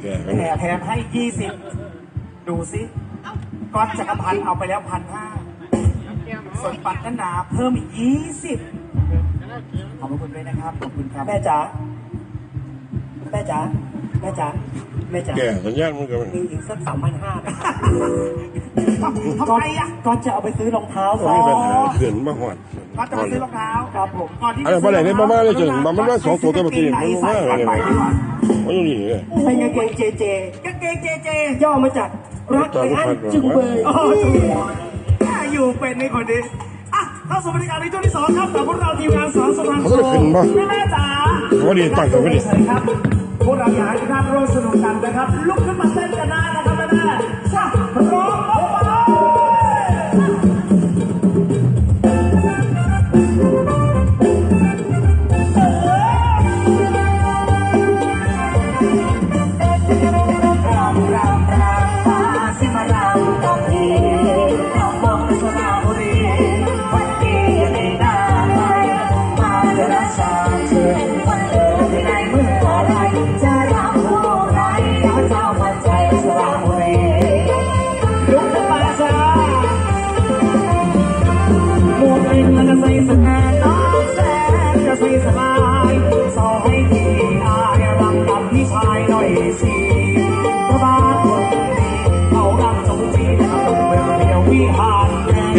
แก่กันแถมแถมให้ยี่สิบดูสิก้อนจักรพันธ์เอาไปแล้วพันห้าส่วนปัดนันดาเพิ่มอีกยี่สิบขอบพระคุณด้วยนะครับขอบคุณครับแม่จ๋าแม่จ๋าแม่จ๋าแม่จ๋าแก่สัญญาณมันก็มีอีกสักสามพันห้าทำไมอะก่อนจะเอาไปซื้อรองเท้าต้องมีปัญหาเขื่อนมาหอด ก็จะไปซื้อรองเท้าครับผมก่อนที่อะไรบ้านไหนเนี่ยบ้านบ้านเลยจริงบ้านบ้านบ้านสองตัวตัวปกติมันไม่ว่าอะไรเลยไปดีกว่ามันอยู่นี่เลยใส่กางเกงเจเจกางเกงเจเจย่อมาจากรักไอ้อันจึงเบยโอ้ถูกอะอยู่เป็นในคนนี้อะเข้าสู่บริการในช่วงที่สองครับกับพวกเราทีมงานสอนสะพานเขาจะขึ้นป่ะแม่แม่จ๋าเขาดีตั้งกันไม่ดีเชิญครับพวกเราอยากให้ทุกท่านร่วมสนุกกันนะครับลุกขึ้นมาเต้นกันได้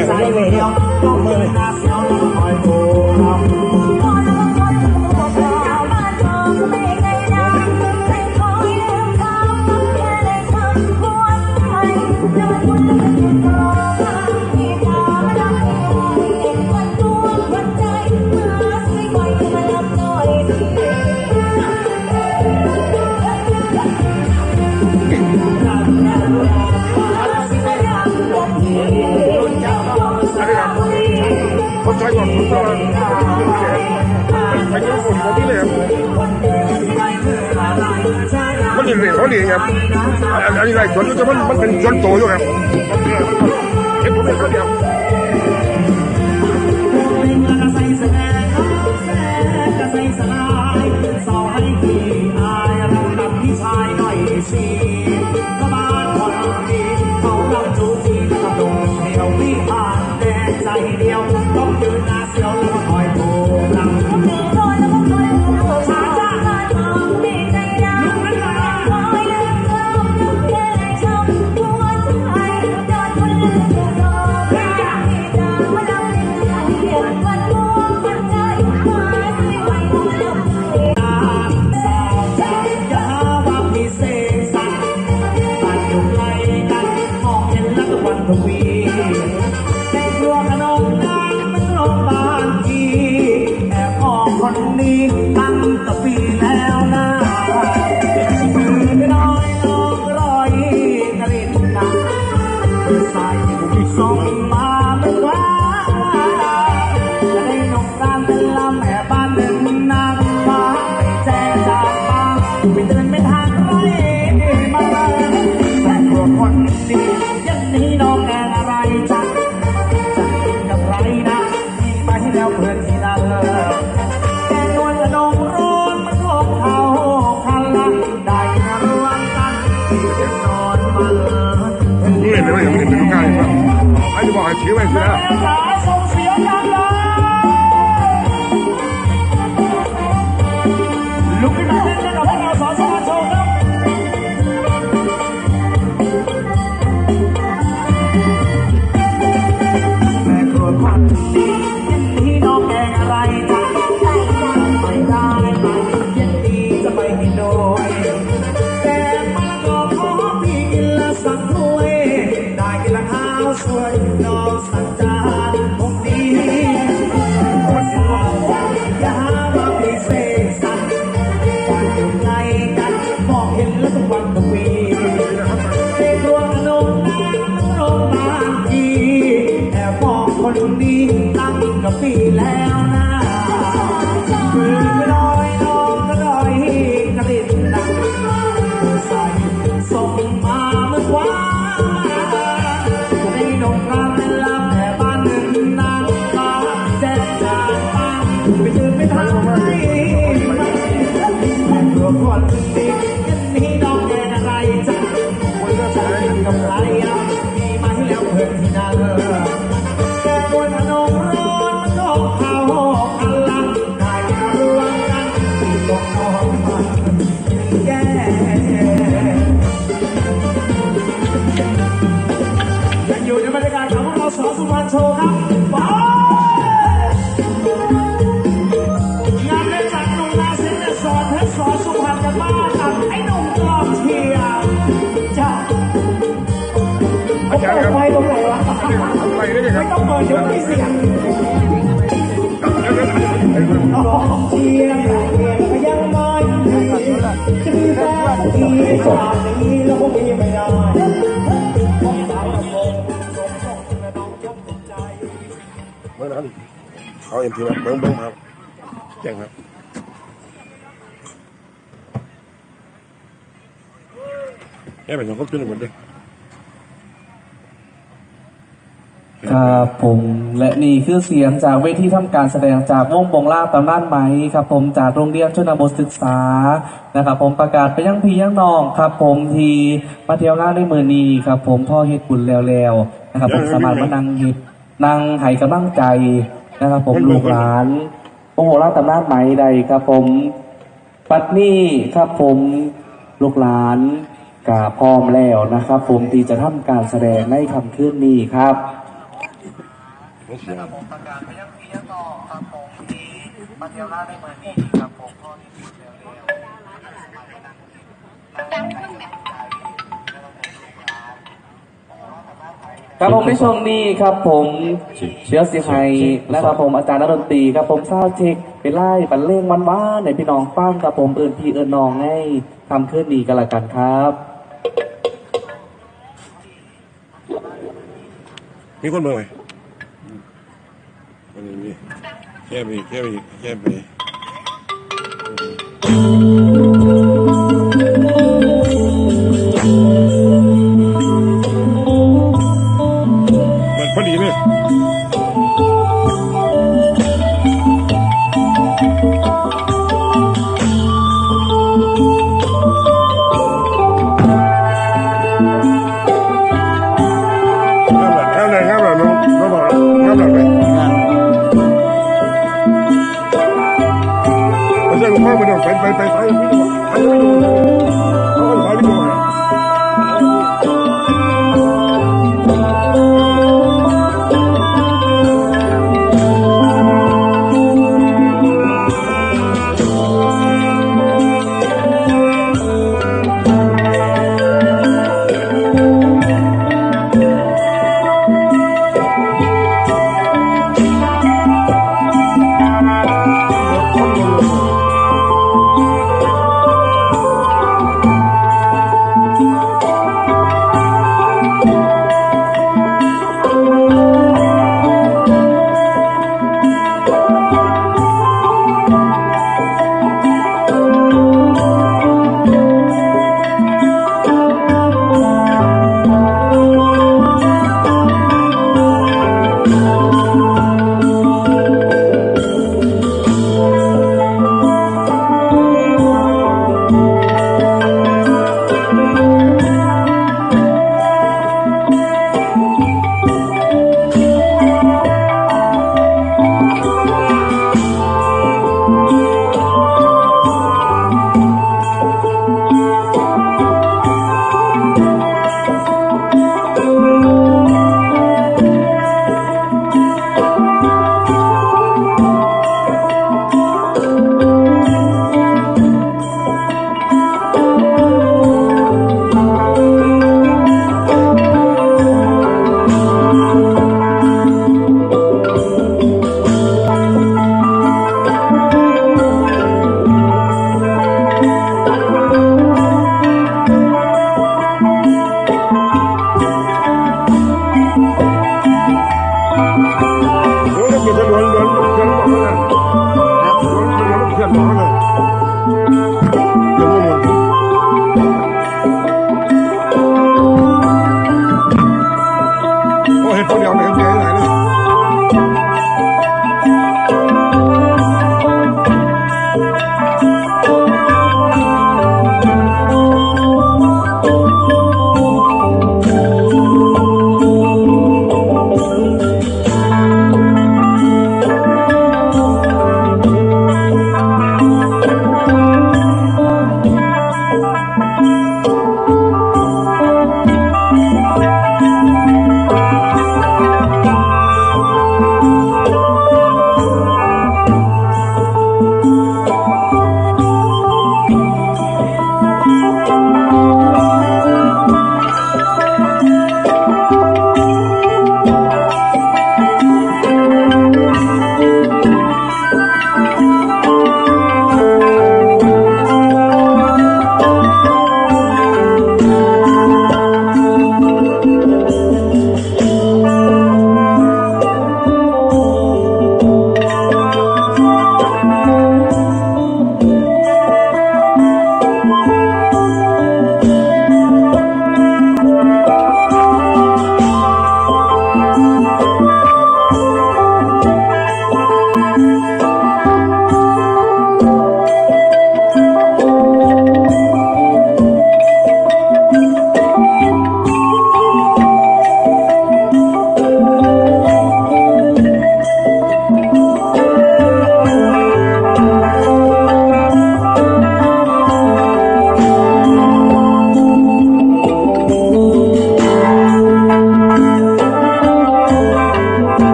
ารแดงใจเดียวต้องเดินหน้าเสีย วแล้วคอยโบรำเขาใช้ก่อนผมก็ไปเจอคนเขาที่เลยครับมันดีเลยเขาดีครับอันนี้ไรส่วนจะมันมันเป็นส่วนโตอยู่ครับเห็นผมเป็นคนเดียว วเพื่อนที่นั่นเลยแกนวลกระดงร้อนมันลงเขาคันละได้นะรวมกันที่จะนอนมาเลยเห็นี่เลยไม่เห็นเป็นลูกค้าครับไอ้ที่บอกให้ชี้ไว้สินะแม่จ๋าส่งเโชว์ครับไปงานเล่นจากหนุ่มนาซินสอนเพชรสอนสุพรรณกันบ้างกับไอ้หนุ่มกลองเชียร์จ้าอาจารย์ครับไปตรงไหนวะไปได้ยังไม่ต้องเปิดเดี๋ยวมีเสียงกองเชียร์ใหญ่เงียบก็ยังไม่ดีจะมีแฟนที่ขนา เขาเอ็มพีมาเบิ้งเบิ้งมาแจ้งครับแค่เป็นสองคนขึ้นหมดเลยครับผมและนี่คือเสียงจากเวทีทำการแสดงจากวงบงล่าตำนานไหมครับ ผมจากโรงเรียนชนบทศึกษานะครับ ผมประกาศไปยังพี่ยังน้องครับ ผมทีมาเที่ยวงานในมือนี้ครับ ผมพ่อเฮ็ดบุญแล้วๆนะครับผมสามารถมานั่งเฮ็ดนั่งให้กำลังใจ นะครับผมลูกหลานวงบงล่าตำนานไหมใดครับผมปัดนี้ครับผมลูกหลานกาพร้อมแล้วนะครับ ผมที่จะทำการแสดงในคำคืนนี้ครับเสียงผมประกาศไปยังพี่ยังน้องครับผมที่มาเที่ยวร้านในเมืองนี้ครับผมพ่อที่พูดเร็วๆ ครับผมในช่วงนี้ครับผมเชื้อสีไฮนะครับผมอาจารย์นักดนตรีครับผมซาวเช็คไปไล่บรรเลงวันว้าในพี่น้องฟังครับผมเอินพี่เอินน้องให้ทำขึ้นดีกันละกันครับมีคนเบิ่งไหมมันมีแค่ไปแค่ไปแค่ไปมั นพ